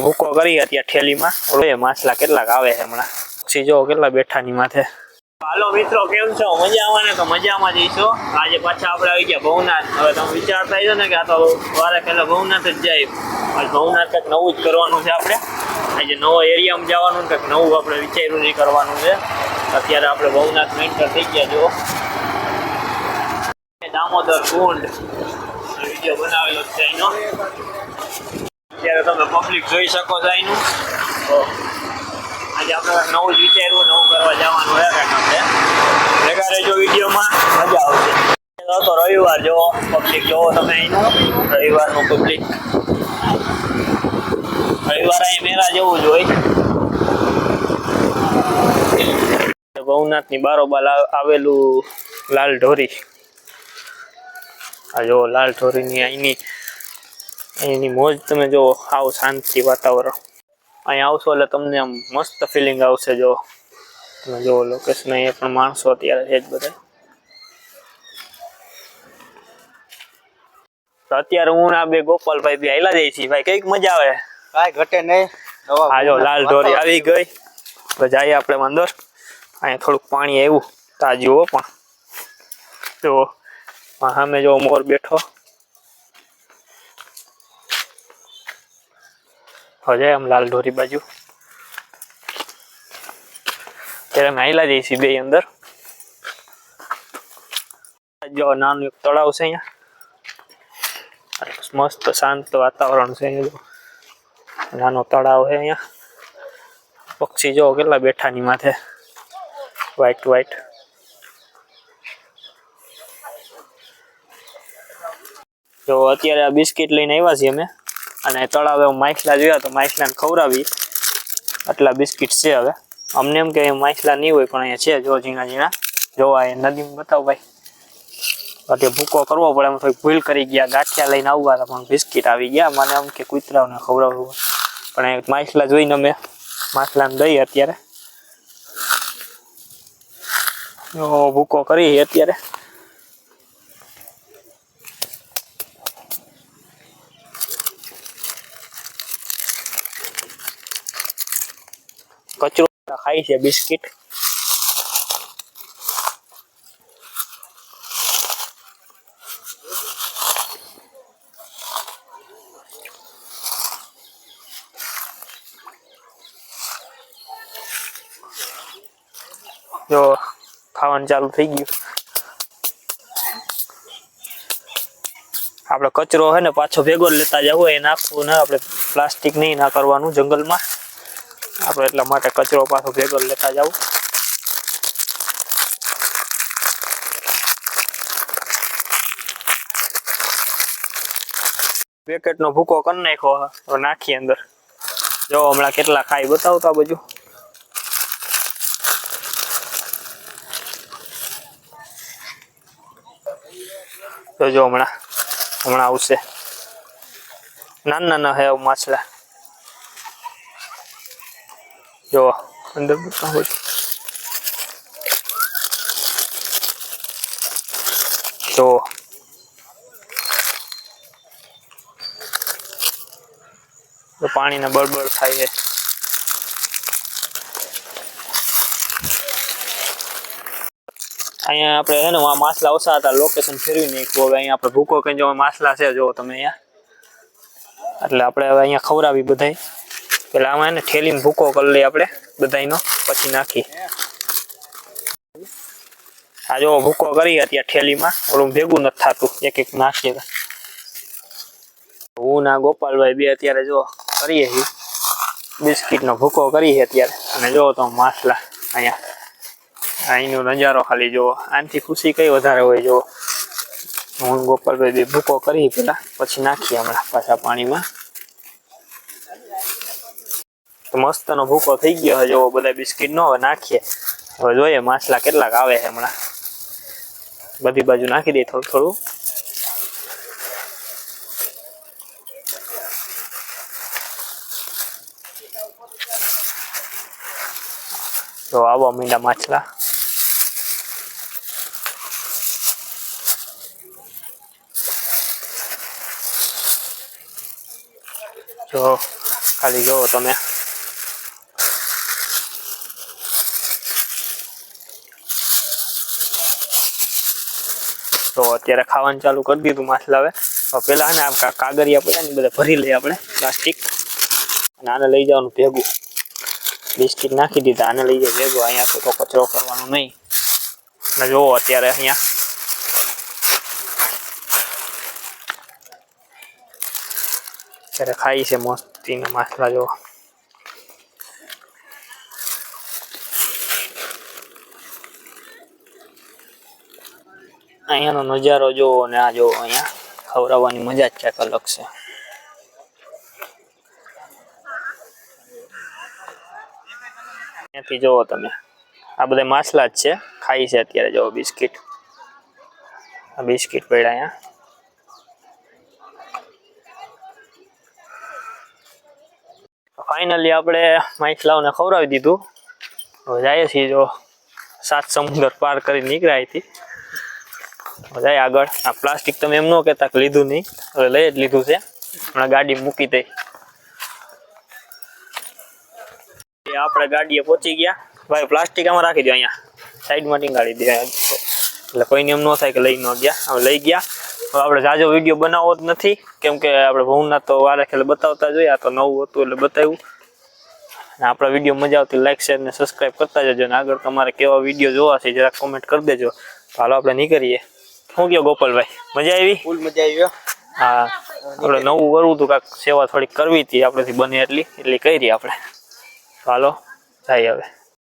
ભૂકો કરી અત્યારે ઠેલીમાં. રોય માછલા કેટલાક આવે છે હમણાં. પછી જો કેટલા બેઠાની માથે. હાલો મિત્રો, કેમ છો? મજામાં ને? તો મજામાં જઈશો આજે પાછા આપણે આવી ગયા ભવનાથ. હવે તમે વિચારતા છો ને કે આ તો વારે પહેલાં ભવનાથ જ જાય. આજ ભવનાથ કંઈક નવું જ કરવાનું છે આપણે. આજે નવો એરિયામાં જવાનું કંઈક નવું આપણે વિચાર્યું નહીં કરવાનું છે. અત્યારે આપણે ભવનાથ મેન્ટર થઈ ગયા જો દામોદર કુંડ. વીડિયો બનાવેલો છે એનો. અત્યારે તમે પબ્લિક જોઈ શકો છો એનું તો આજે આપણે નવું જ વિચાર્યું, નવું કરવા જવાનું છે કાંઈક આપણે ભેગા રહેજો વિડીયોમાં. મજા આવશે. તો રવિવાર જોવો પબ્લિક જોવો તમે અહીંનું. રવિવારનું પબ્લિક રવિવાર અહીં મેળા જેવું જ હોય. ભવનાથની બારોબાર આવેલું લાલ ઢોરી. આ જો લાલ ઢોરીની અહીંની અહીંની મોજ તમે જો આવ શાંતિ વાતાવરણ. અહીંયા આવશો એટલે તમને આમ મસ્ત ફિલિંગ આવશે જો. તમે જો લોકેશન અહીંયા પણ માણસો અત્યારે છે જ બધા. તો અત્યારે હું ના આ બે ગોપાલભાઈ બી આયલા જઈ છીએ. ભાઈ કંઈક મજા આવે? કાંઈ ઘટે નહીં. હા જો લાલ ઢોરી આવી ગઈ. તો જઈએ આપણે અંદર. અહીંયા થોડુંક પાણી આવ્યું. તાજું હો પણ. જો સામે જો મોર બેઠો. હવે જાય આમ લાલ ઢોરી બાજુ. ત્યારે અમે આયલા જઈએ છીએ બે અંદર. જો નાનું એક તળાવ છે અહીંયા. મસ્ત શાંત વાતાવરણ છે અહીંયા નાનો તળાવ છે અહીંયા. પક્ષી જો કેટલા બેઠાની માથે. વ્હાઈટ વ્હાઈટ જો અત્યારે આ બિસ્કિટ લઈને આવ્યા છીએ અમે. અને તળાવે માછલા જોયા તો માછલાને ખવડાવી. આટલા બિસ્કિટ છે હવે. અમને એમ કે માછલા નહીં હોય, પણ અહીંયા છે જો ઝીણા ઝીણા. જોવા એ નદીમાં બતાવો ભાઈ. અત્યારે ભૂકો કરવો પડે એમ થોડીક ભૂલ કરી ગયા, ગાંઠિયા લઈને આવવા હતા, પણ બિસ્કિટ આવી ગયા. મને એમ કે કૂતરાઓને ખવડાવવું પણ એ માછલા જોઈને અમે માછલાને દઈએ અત્યારે. ભૂકો કરી અત્યારે. કચરો છે બિસ્કિટ. જો, ખાવાનું ચાલુ થઈ ગયું. આપણે કચરો હે ને પાછો ભેગો લેતા જવો એ નાખવું ને આપણે પ્લાસ્ટિક નહીં ના કરવાનું જંગલમાં. આપણે એટલા માટે કચરો પાછો ભેગો લેતા જાવ પેકેટ નો ભૂકો કરી નાખી નાખીએ અંદર. જો હમણાં કેટલા ખાઈ બતાવતા આ બાજુ જોજો હમણાં હમણાં આવશે. નાના નાના હે માછલા. જો અંદર બધા હોય જો તો પાણીને બળબળ થાય છે અહીંયા આપણે છે ને આ માછલા ઓછા હતા લોકેશન ફેરવી નાખ્યું હવે અહીંયા આપણે ભૂકો કઈ જો માછલા છે જો તમે અહીંયા એટલે આપણે હવે અહીંયા ખવડાવી બધાય પેલા આમાં એને ઠેલીમાં ભૂકો કરી લઈએ આપણે બધાનો પછી નાખી આ જો ભૂકો કરી અત્યારે ઠેલીમાં ઓલું ભેગું નથી થતું, એક એક નાખીએ. હું ના ગોપાલભાઈ બે અત્યારે જો કરીએ છીએ. બિસ્કિટનો ભૂકો કરીએ અત્યારે. અને જો તો માછલા અહીંયા, અહીંનો નજારો ખાલી જુઓ. આનાથી ખુશી કઈ વધારે હોય જો હું ગોપાલભાઈ બે ભૂકો કરી પેલા પછી નાખીએ હમણાં પાછા પાણીમાં. મસ્તનો ભૂકો થઈ ગયો હજુ. જો બધા બિસ્કિટ નો હવે નાખીએ. હવે જોઈએ માછલા કેટલાક આવે છે હમણાં. બધી બાજુ નાખી દઈએ થોડું થોડું. તો આવો મીંડા માછલા. જો, ખાલી જોવો તમે. તો અત્યારે ખાવાનું ચાલુ કરી દીધું માછલા હવે. પેલા ને આ કાગરિયા પડ્યા ને બધા ભરી લઈએ આપણે પ્લાસ્ટિક અને આને લઈ જવાનું ભેગું. બિસ્કિટ નાખી દીધા, આને લઈ જાય ભેગું. અહીંયા તો કચરો કરવાનો નહીં. અને જોવો અત્યારે અહીંયા. અત્યારે ખાઈ છે મસ્તીને માછલા જો અહીંયાનો નજારો જોવો ને આ જોવો અહીંયા. ખવડાવવાની મજા જ ક્યાંક અલગ છે. અહીંયાથી જોવો તમે. આ બધા માછલા જ છે. ખાઈ છે અત્યારે જોવો બિસ્કિટ. આ બિસ્કિટ પડ્યા અહીંયા. ફાઇનલી આપણે માછલાઓને ખવડાવી દીધું. હવે જઈએ છીએ જો સાત સમુદ્ર પાર કરી નીકળ્યા હવે જાય આગળ. આ પ્લાસ્ટિક તમે એમ ન કહેતા કે લીધું નહીં. હવે લઈ જ લીધું છે. હમણાં ગાડી મૂકી દઈ એ આપણે ગાડીએ પહોંચી ગયા. ભાઈ, પ્લાસ્ટિક આમાં રાખી દો અહીંયા. સાઈડમાં ટીંગાડી દે. એટલે કોઈને એમ ન થાય કે લઈ ન ગયા. હવે લઈ ગયા. હવે આપણે જાજો વીડિયો બનાવવો જ નથી. કેમ કે આપણે ભવના તો વારે ખેલે બતાવતા જોઈએ આ તો નવું હતું એટલે બતાવ્યું. અને આપણા વીડિયો મજા આવતી લાઈક શેર ને સબસ્ક્રાઈબ કરતા જજો. અને આગળ તમારે કેવા વીડિયો જોવા છે, જરાક કોમેન્ટ કરી દેજો. તો હાલો આપણે નીકળીએ. શું કહો ગોપાલભાઈ. મજા આવી? ફૂલ મજા આવી હો. હા. આપણે નવું કરવું હતું કાંઈક સેવા થોડીક કરવી હતી આપણેથી બને એટલી એટલી કરી આપણે ચાલો હાલો જાય હવે.